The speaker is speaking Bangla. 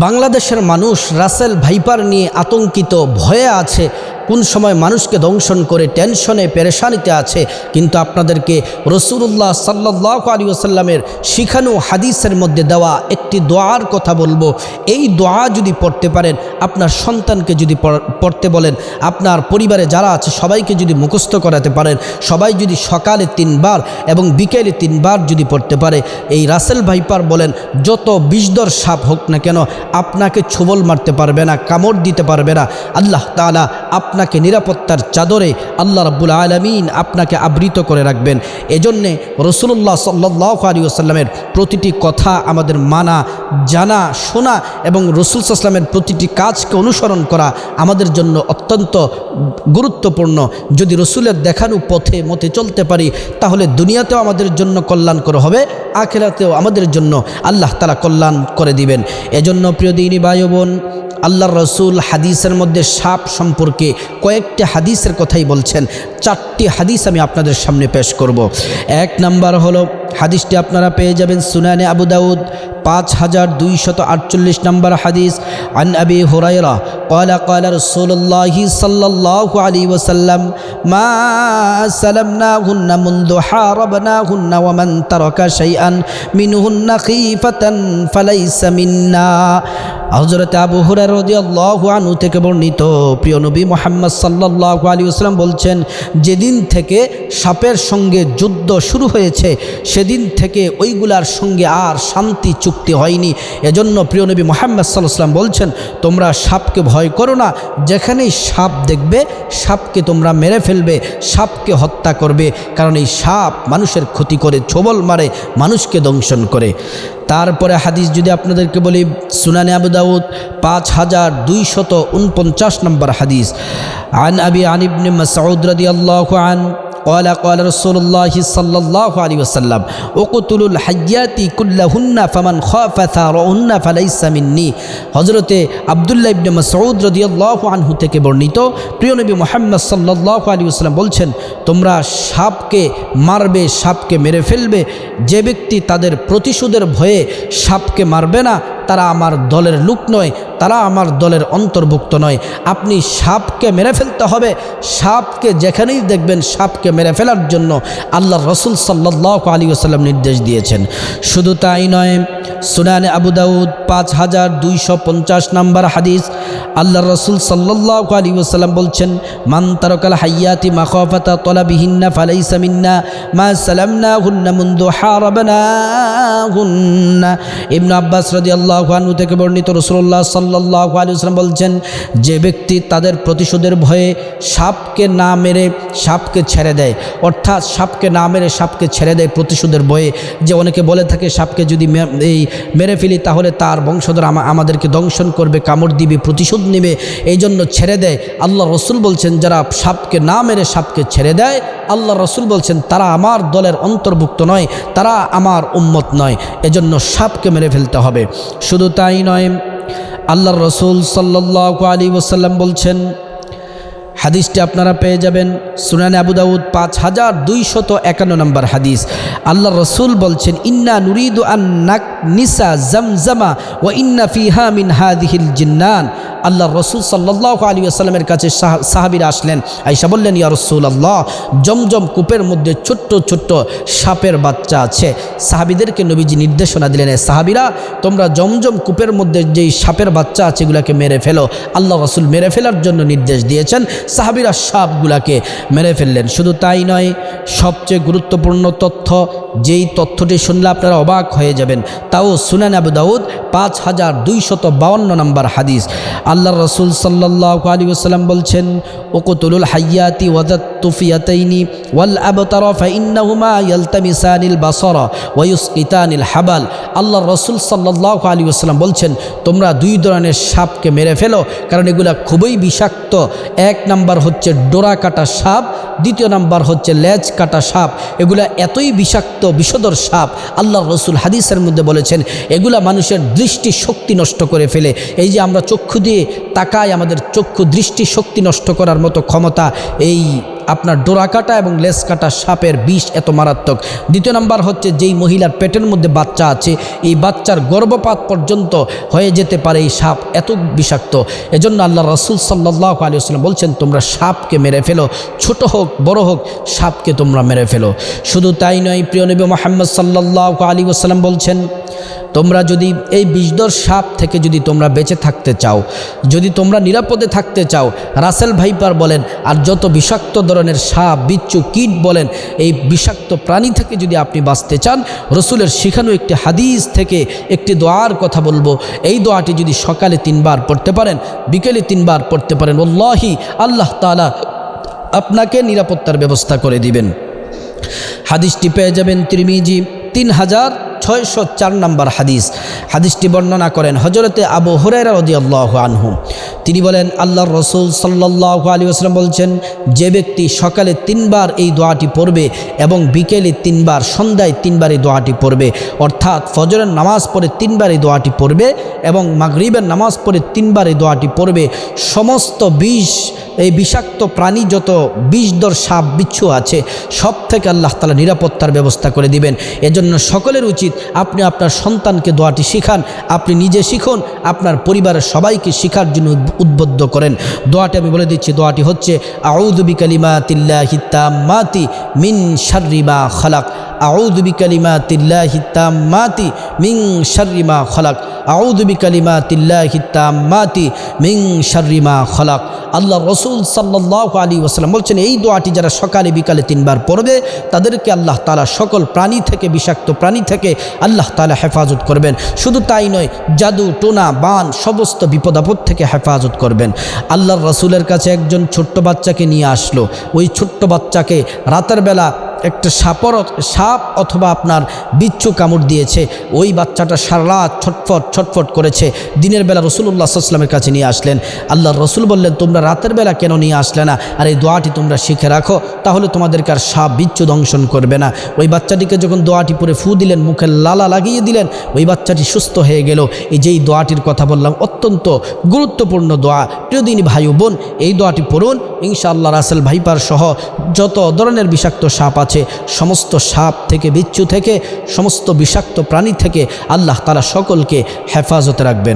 বাংলাদেশের মানুষ রাসেল ভাইপার নিয়ে আতঙ্কিত ভয়ে আছে কোন সময় মানুষকে দংশন করে টেনশনে, পেরেশানিতে আছে, কিন্তু আপনাদেরকে রসুল্লাহ সাল্লাহ আলী আসাল্লামের শিখানো হাদিসের মধ্যে দেওয়া একটি দোয়ার কথা বলব। এই দোয়া যদি পড়তে পারেন, আপনার সন্তানকে যদি পড়তে বলেন, আপনার পরিবারে যারা আছে, সবাইকে যদি মুখস্থ করাতে পারেন, সবাই যদি সকালে তিনবার এবং বিকেলে তিনবার যদি পড়তে পারে, এই রাসেল ভাইপার বলেন, যত বিষদর সাপ হোক না কেন, আপনাকে ছোবল মারতে পারবে না, কামড় দিতে পারবে না। আল্লাহ তালা আপনাকে নিরাপত্তার চাদরে আল্লাহ রাব্বুল আলমিন আপনাকে আবৃত করে রাখবেন। এজন্যে রসুল্লাহ সাল্লাহ আলী আসাল্লামের প্রতিটি কথা আমাদের মানা, জানা, শোনা এবং রসুল সাল্লামের প্রতিটি কাজকে অনুসরণ করা আমাদের জন্য অত্যন্ত গুরুত্বপূর্ণ। যদি রসুলের দেখানো পথে, মতে চলতে পারি, তাহলে দুনিয়াতেও আমাদের জন্য কল্যাণকর হবে, আখেরাতেও আমাদের জন্য আল্লাহ তালা কল্যাণ করে দিবেন। এজন্য প্রিয় দিনী ভাই বোন, আল্লাহর রসুল হাদিসের মধ্যে সাপ সম্পর্কে কয়েকটি হাদিসের কথাই বলছেন। চারটি হাদিস আমি আপনাদের সামনে পেশ করব। এক নাম্বার হলো, হাদিসটি আপনারা পেয়ে যাবেন সুনানে আবু দাউদ, পাঁচ হাজার দুইশত আটচল্লিশ নম্বর হাদিস, আন আবি হুরাইরা قال قال رسول الله صلى الله عليه وسلم ما سلمناهن منذ حاربناهن ومن ترك شيئا منهن خيفة فليس منا হজরত আবু হুরার রাদিয়াল্লাহু আনহু থেকে বর্ণিত প্রিয় নবী মোহাম্মদ সাল্লাল্লাহু আলাইহি ওয়াসাল্লাম বলছেন যেদিন থেকে সাপের সঙ্গে যুদ্ধ শুরু হয়েছে সেদিন থেকে ওইগুলার সঙ্গে আর শান্তি চুক্তি হয়নি এজন্য প্রিয় নবী মোহাম্মদ সাল্লাহ সাল্লাম বলছেন তোমরা সাপকে ভয় করো না যেখানেই সাপ দেখবে সাপকে তোমরা মেরে ফেলবে সাপকে হত্যা করবে কারণ এই সাপ মানুষের ক্ষতি করে ছোবল মারে মানুষকে দংশন করে তারপরে হাদিস যদি আপনাদেরকে বলি সুনানে আবু দাউদ পাঁচ হাজার দুইশত উনপঞ্চাশ নম্বর হাদিস আন আবি আনিবনে মাসউদ রাদিয়াল্লাহু আন قال قال কলা কল রসোল্লাহ সাল্লাহ আলী আসাল্লাম ওকতুল হাইয়াতি কুল্লাহুন্না ফামান খাফাথারন্না ফালাইসামিন্নি হজরতে আবদুল্লাহ ইবনে মসউদ রদিয়াল্লাহ আনহু থেকে বর্ণিত প্রিয় নবী মোহাম্মদ সাল্লাহ আলী আসসালাম বলছেন, তোমরা সাপকে মারবে, সাপকে মেরে ফেলবে। যে ব্যক্তি তাদের প্রতিশোধের ভয়ে সাপকে মারবে না, তারা আমার দলের লোক নয়। তারা আমার দলের অন্তর্ভুক্ত নয়। আপনি সাপকে মেরে ফেলতে হবে। সাপকে যেখানেই দেখবেন সাপকে মেরে ফেলার জন্য আল্লাহ রসুল সাল্লাহ আলী আসাল্লাম নির্দেশ দিয়েছেন। শুধু তাই নয়, সুনানে আবু দাউদ পাঁচ হাজার দুইশো পঞ্চাশ নাম্বার হাদিস আল্লাহ রসুল সাল্লাহ আলী আসাল্লাম বলছেন, মান তারকাল হাইয়াতি মাখফাতা তলাবিহিন্না ফালাইসা মিন্না মা সালামনা হুন্না মুন্দু হারাবনা হুন্না ইবনু আব্বাস রদি আল্লাহ আনহু থেকে বর্ণিত রসুল্লাহ সাল্লাহ আলী আসলাম বলছেন, যে ব্যক্তি তাদের প্রতিশোধের ভয়ে সাপকে না মেরে সাপকে ছেড়ে দেয়, অর্থাৎ সাপকে না মেরে সাপকে ছেড়ে দেয় প্রতিশোধের ভয়ে, যে অনেকে বলে থাকে সাপকে যদি এই মেরে ফেলি তাহলে তার বংশধর আমাদেরকে দংশন করবে, কামড় দিবে, প্রতিশোধ নেবে এই জন্য ছেড়ে দেয়। আল্লাহ রসুল বলছেন, যারা সাপকে না মেরে সাপকে ছেড়ে দেয়, আল্লাহ রসুল বলছেন, তারা আমার দলের অন্তর্ভুক্ত নয়, তারা আমার উম্মত নয়, এজন্য সাপকে মেরে ফেলতে হবে। শুধু তাই নয়, আল্লাহ রসুল সাল্লাহ আলী ওসাল্লাম বলছেন, হাদিসটি আপনারা পেয়ে যাবেন। সুনানে আবু দাউদ পাঁচ হাজার দুইশত একান্ন নম্বর হাদিস। আল্লাহ রসুল বলছেন, ইন্না নুরিদু আন নাক নিসা জমজমা ও ইন্না ফিহা মিন হাদিহিল জিন্নান। আল্লাহ রসুল সাল্লাহ আলী আসসালামের কাছে সাহা- সাহাবীরা আসলেন। আইসা বললেন, ইয়া রসুল আল্লাহ জমজম কূপের মধ্যে ছোট্ট ছোট্ট সাপের বাচ্চা আছে। সাহাবিদেরকে নবীজি নির্দেশনা দিলেন, "এ সাহাবিরা, তোমরা জমজম কূপের মধ্যে যেই সাপের বাচ্চা আছে এগুলাকে মেরে ফেলো। আল্লাহ রসুল মেরে ফেলার জন্য নির্দেশ দিয়েছেন। সাহাবিরা সাপগুলাকে মেরে ফেললেন। শুধু তাই নয়, সবচেয়ে গুরুত্বপূর্ণ তথ্য যেই তথ্যটি শুনলে আপনারা অবাক হয়ে যাবেন। তাও সুনান আবু দাউদ, পাঁচ হাজার দুইশত বাউন্ন নম্বর হাদিস। আল্লাহ রসুল সাল্লাহ আলী ওসাল্লাম বলছেন ওকতুলুল হাইয়াতি ওয়াদাত তুফিয়াতাইনি ওয়াল আবতার ফাইন্নাহুমা ইয়ালতামিসানিল বাসরা ওয়ুসকিতানিল হাবাল। আল্লাহ রসুল সাল্লাহ আলী ওসাল্লাম বলছেন, তোমরা দুই ধরনের সাপকে মেরে ফেলো, কারণ এগুলা খুবই বিষাক্ত। এক নাম্বার হচ্ছে ডোরা কাটা সাপ দ্বিতীয় নাম্বার হচ্ছে লেজ কাটা সাপ। এগুলা এতই বিষাক্ত বিষদর সাপ আল্লাহ রসুল হাদিসের মধ্যে বলেছেন, এগুলা মানুষের দৃষ্টি শক্তি নষ্ট করে ফেলে। এই যে আমরা চক্ষু দিয়ে তাকাই, আমাদের চক্ষু দৃষ্টি শক্তি নষ্ট করার মতো ক্ষমতা, এই আপনার ডোরা কাটা এবং লেস কাটা সাপের বিষ এত মারাত্মক। দ্বিতীয় নাম্বার হচ্ছে যেই মহিলার পেটের মধ্যে বাচ্চা আছে, এই বাচ্চার গর্ভপাত পর্যন্ত হয়ে যেতে পারে এই সাপ এত বিষাক্ত। এজন্য আল্লাহ রসুল সাল্লাহ আলী আসসালাম বলছেন, তোমরা সাপকে মেরে ফেলো, ছোট হোক, বড় হোক, সাপকে তোমরা মেরে ফেলো। শুধু তাই নয়, প্রিয় নবী মোহাম্মদ সাল্লাহ আলী আসসালাম বলছেন তোমরা যদি এই বিষদর সাপ থেকে যদি তোমরা বেঁচে থাকতে চাও, যদি তোমরা নিরাপদে থাকতে চাও, রাসেল ভাইপার বলেন, আর যত বিষাক্ত ধরনের সাপ, বিচ্ছু, কীট বলেন, এই বিষাক্ত প্রাণী থেকে যদি আপনি বাঁচতে চান, রসুলের শিখানো একটি হাদিস থেকে একটি দোয়ার কথা বলব। এই দোয়াটি যদি সকালে তিনবার পড়তে পারেন, বিকেলে তিনবার পড়তে পারেন ওল্লাহি আল্লাহ তালা আপনাকে নিরাপত্তার ব্যবস্থা করে দিবেন। হাদিসটি পেয়ে যাবেন ত্রিমিজি তিন হাজার ছয়শো চার নম্বর হাদিস। হাদিসটি বর্ণনা করেন হজরতে আবু হুরাইরা রদি আল্লাহ আনহু। তিনি বলেন, আল্লাহর রসুল সাল্লাহ আলী আসলাম বলছেন, যে ব্যক্তি সকালে তিনবার এই দোয়াটি পড়বে এবং বিকেলে তিনবার, সন্ধ্যায় তিনবার এই দোয়াটি পড়বে, অর্থাৎ ফজরের নামাজ পড়ে তিনবার এই দোয়াটি পড়বে এবং মাগরিবের নামাজ পড়ে তিনবার এই দোয়াটি পড়বে, সমস্ত বিষ, এই বিষাক্ত প্রাণী যত বিষদর সাপ বিচ্ছু আছে সব থেকে আল্লাহ তালা নিরাপত্তার ব্যবস্থা করে দিবেন। এজন্য সকলের উচিত আপনি আপনার সন্তানকে দোয়াটি শিখান, আপনি নিজে শিখুন, আপনার পরিবারের সবাইকে শিখার জন্য উদ্বুদ্ধ করেন। দোয়াটি আমি বলে দিচ্ছি, দোয়াটি হচ্ছে আউদুবি কালিমা তিল্লা মাতি মিন শারিমা খালাক। আউদুবি কালিমা তিল্লা মাতি মিং শারিমা খালাক আউদুবি কালিমা তিল্লা মাতি মিং শারিমা খালাক। আল্লাহ রসুল সাল্লাহ আলী ওসালাম বলছেন, এই দোয়াটি যারা সকালে বিকালে তিনবার পড়বে, তাদেরকে আল্লাহ তালা সকল প্রাণী থেকে, বিষাক্ত প্রাণী থেকে আল্লাহ তালা হেফাজত করবেন। শুধু তাই নয়, জাদু, টোনা, বান, সমস্ত বিপদাপদ থেকে হেফাজত করবেন। আল্লাহর রসুলের কাছে একজন ছোট্ট বাচ্চাকে নিয়ে আসলো। ওই ছোট্ট বাচ্চাকে রাতের বেলা একটা সাপর, সাপ অথবা আপনার বিচ্ছু কামড় দিয়েছে। ওই বাচ্চাটা সারা রাত ছটফট ছটফট করেছে। দিনের বেলা রসুল্লাহ সাল্লামের কাছে নিয়ে আসলেন। আল্লাহ রসুল বললেন, তোমরা রাতের বেলা কেন নিয়ে আসলে না? আর এই দোয়াটি তোমরা শিখে রাখো, তাহলে তোমাদেরকে আর সাপ বিচ্ছু দংশন করবে না। ওই বাচ্চাটিকে যখন দোয়াটি পরে ফু দিলেন, মুখে লালা লাগিয়ে দিলেন, ওই বাচ্চাটি সুস্থ হয়ে গেল। এই যেই দোয়াটির কথা বললাম, অত্যন্ত গুরুত্বপূর্ণ দোয়া। প্রিয়দিনী ভাই বোন, এই দোয়াটি পড়ুন। ইনশাআল্লাহ রাসেল ভাইপার সহ যত ধরনের বিষাক্ত সাপ আছে, সমস্ত সাপ থেকে, বিচ্ছু থেকে, সমস্ত বিষাক্ত প্রাণী থেকে আল্লাহ তারা সকলকে হেফাজতে রাখবেন।